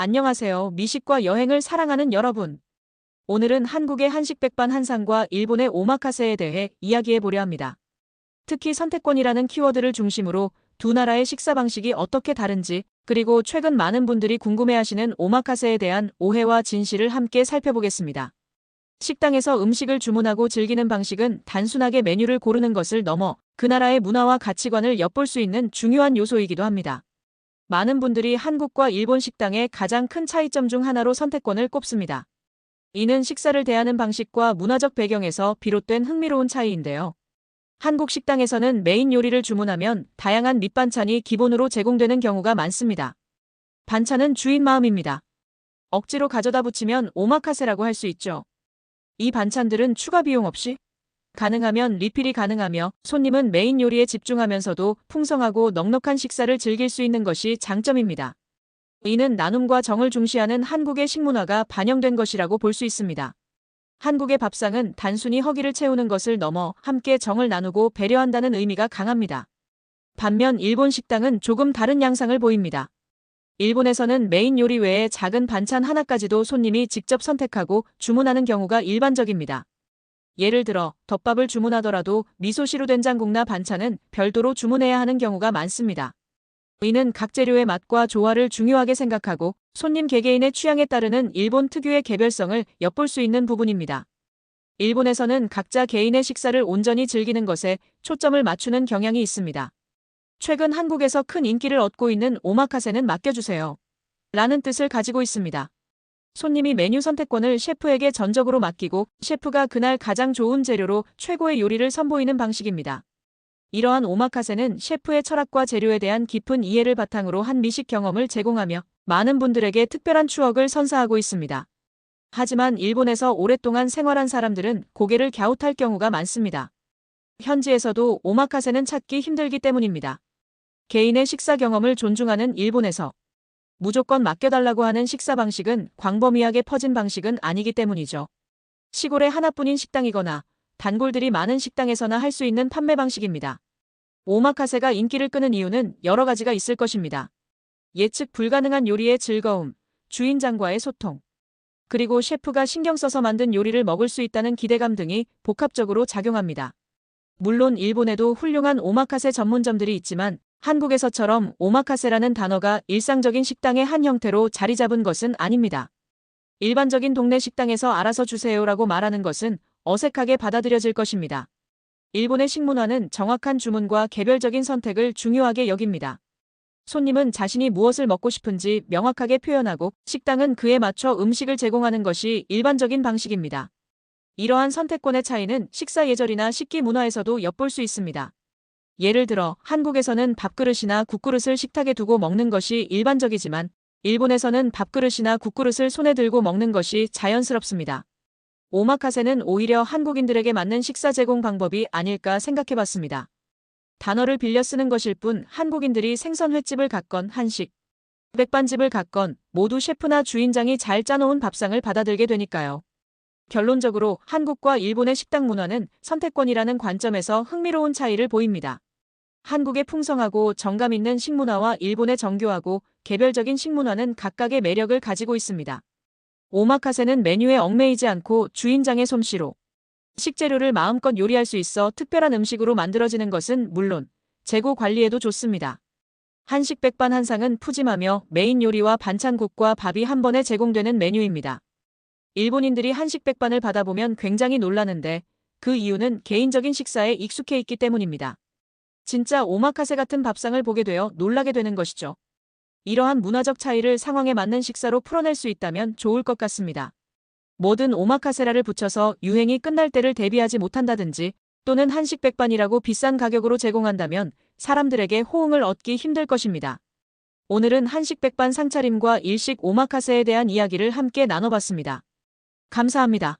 안녕하세요. 미식과 여행을 사랑하는 여러분. 오늘은 한국의 한식 백반 한상과 일본의 오마카세에 대해 이야기해 보려 합니다. 특히 선택권이라는 키워드를 중심으로 두 나라의 식사 방식이 어떻게 다른지, 그리고 최근 많은 분들이 궁금해하시는 오마카세에 대한 오해와 진실을 함께 살펴보겠습니다. 식당에서 음식을 주문하고 즐기는 방식은 단순하게 메뉴를 고르는 것을 넘어 그 나라의 문화와 가치관을 엿볼 수 있는 중요한 요소이기도 합니다. 많은 분들이 한국과 일본 식당의 가장 큰 차이점 중 하나로 선택권을 꼽습니다. 이는 식사를 대하는 방식과 문화적 배경에서 비롯된 흥미로운 차이인데요. 한국 식당에서는 메인 요리를 주문하면 다양한 밑반찬이 기본으로 제공되는 경우가 많습니다. 반찬은 주인 마음입니다. 억지로 가져다 붙이면 오마카세라고 할 수 있죠. 이 반찬들은 추가 비용 없이 가능하면 리필이 가능하며 손님은 메인 요리에 집중하면서도 풍성하고 넉넉한 식사를 즐길 수 있는 것이 장점입니다. 이는 나눔과 정을 중시하는 한국의 식문화가 반영된 것이라고 볼 수 있습니다. 한국의 밥상은 단순히 허기를 채우는 것을 넘어 함께 정을 나누고 배려한다는 의미가 강합니다. 반면 일본 식당은 조금 다른 양상을 보입니다. 일본에서는 메인 요리 외에 작은 반찬 하나까지도 손님이 직접 선택하고 주문하는 경우가 일반적입니다. 예를 들어 덮밥을 주문하더라도 미소시루 된장국나 반찬은 별도로 주문해야 하는 경우가 많습니다. 이는 각 재료의 맛과 조화를 중요하게 생각하고 손님 개개인의 취향에 따르는 일본 특유의 개별성을 엿볼 수 있는 부분입니다. 일본에서는 각자 개인의 식사를 온전히 즐기는 것에 초점을 맞추는 경향이 있습니다. 최근 한국에서 큰 인기를 얻고 있는 오마카세는 맡겨주세요. 라는 뜻을 가지고 있습니다. 손님이 메뉴 선택권을 셰프에게 전적으로 맡기고 셰프가 그날 가장 좋은 재료로 최고의 요리를 선보이는 방식입니다. 이러한 오마카세는 셰프의 철학과 재료에 대한 깊은 이해를 바탕으로 한 미식 경험을 제공하며 많은 분들에게 특별한 추억을 선사하고 있습니다. 하지만 일본에서 오랫동안 생활한 사람들은 고개를 갸웃할 경우가 많습니다. 현지에서도 오마카세는 찾기 힘들기 때문입니다. 개인의 식사 경험을 존중하는 일본에서 무조건 맡겨달라고 하는 식사 방식은 광범위하게 퍼진 방식은 아니기 때문이죠. 시골에 하나뿐인 식당이거나 단골들이 많은 식당에서나 할 수 있는 판매 방식입니다. 오마카세가 인기를 끄는 이유는 여러 가지가 있을 것입니다. 예측 불가능한 요리의 즐거움, 주인장과의 소통, 그리고 셰프가 신경 써서 만든 요리를 먹을 수 있다는 기대감 등이 복합적으로 작용합니다. 물론 일본에도 훌륭한 오마카세 전문점들이 있지만 한국에서처럼 오마카세라는 단어가 일상적인 식당의 한 형태로 자리 잡은 것은 아닙니다. 일반적인 동네 식당에서 알아서 주세요라고 말하는 것은 어색하게 받아들여질 것입니다. 일본의 식문화는 정확한 주문과 개별적인 선택을 중요하게 여깁니다. 손님은 자신이 무엇을 먹고 싶은지 명확하게 표현하고 식당은 그에 맞춰 음식을 제공하는 것이 일반적인 방식입니다. 이러한 선택권의 차이는 식사 예절이나 식기 문화에서도 엿볼 수 있습니다. 예를 들어 한국에서는 밥그릇이나 국그릇을 식탁에 두고 먹는 것이 일반적이지만 일본에서는 밥그릇이나 국그릇을 손에 들고 먹는 것이 자연스럽습니다. 오마카세는 오히려 한국인들에게 맞는 식사 제공 방법이 아닐까 생각해봤습니다. 단어를 빌려 쓰는 것일 뿐 한국인들이 생선 횟집을 갔건 한식, 백반집을 갔건 모두 셰프나 주인장이 잘 짜놓은 밥상을 받아들게 되니까요. 결론적으로 한국과 일본의 식당 문화는 선택권이라는 관점에서 흥미로운 차이를 보입니다. 한국의 풍성하고 정감 있는 식문화와 일본의 정교하고 개별적인 식문화는 각각의 매력을 가지고 있습니다. 오마카세는 메뉴에 얽매이지 않고 주인장의 솜씨로 식재료를 마음껏 요리할 수 있어 특별한 음식으로 만들어지는 것은 물론 재고 관리에도 좋습니다. 한식 백반 한상은 푸짐하며 메인 요리와 반찬국과 밥이 한 번에 제공되는 메뉴입니다. 일본인들이 한식 백반을 받아보면 굉장히 놀라는데 그 이유는 개인적인 식사에 익숙해 있기 때문입니다. 진짜 오마카세 같은 밥상을 보게 되어 놀라게 되는 것이죠. 이러한 문화적 차이를 상황에 맞는 식사로 풀어낼 수 있다면 좋을 것 같습니다. 뭐든 오마카세라를 붙여서 유행이 끝날 때를 대비하지 못한다든지 또는 한식 백반이라고 비싼 가격으로 제공한다면 사람들에게 호응을 얻기 힘들 것입니다. 오늘은 한식 백반 상차림과 일식 오마카세에 대한 이야기를 함께 나눠봤습니다. 감사합니다.